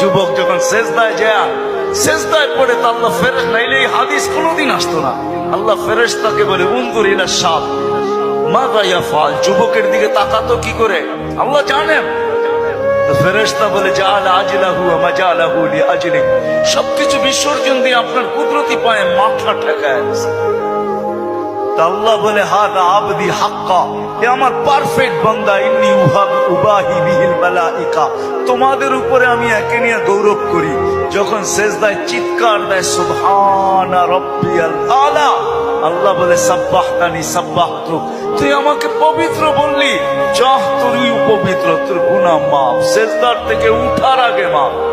যুবক যখন শেষদায় যায় শেষদায় পড়ে তো আল্লাহ ফেরেস নাইলে এই হাদিস কোনোদিন আসতো না। আল্লাহ ফেরেস তাকে বলে উন্দুর ইলা সাপ মা গাইয়া ফাল যুবকের দিকে তাকাতো কি করে? আল্লাহ জানেন। তো ফেরেশতা বলে যা আজিলাহু মাজা আলাহু লি আজলি সবকিছু বিসর্জন দিয়ে আপনার কুদরতি পায়ে মাথা ঠেকায়। আল্লাহ বলে, হাদা আবদি হাক্কা। এ আমার পারফেক্ট বান্দা, ইন্নি উহাব উবাহি বিহিল মালাইকা। তোমাদের উপরে আমি একে নিয়ে গৌরব করি। যখন শেষদায় চিৎকার দেয়, সুবহানা রব্বিয়াল আলা। আল্লাহ বলে, সাব্বাহতানি সাব্বাহতু। তুই আমাকে পবিত্র বললি। চাহ তুই পবিত্র তোর গুনাহ মাপ শেষদার থেকে উঠার আগে মাপ